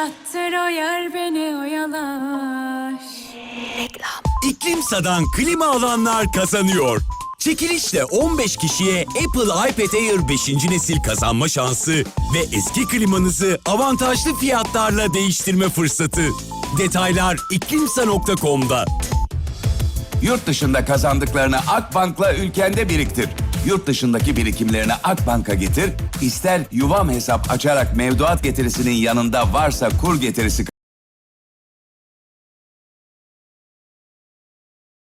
Arattır o yer beni oyalar. İklimsa'dan klima alanlar kazanıyor. Çekilişle 15 kişiye Apple iPad Air 5. nesil kazanma şansı ve eski klimanızı avantajlı fiyatlarla değiştirme fırsatı. Detaylar iklimsa.com'da. Yurt dışında kazandıklarını Akbank'la ülkende biriktir. Yurt dışındaki birikimlerini Akbank'a getir, ister yuvam hesap açarak mevduat getirisinin yanında varsa kur getirisi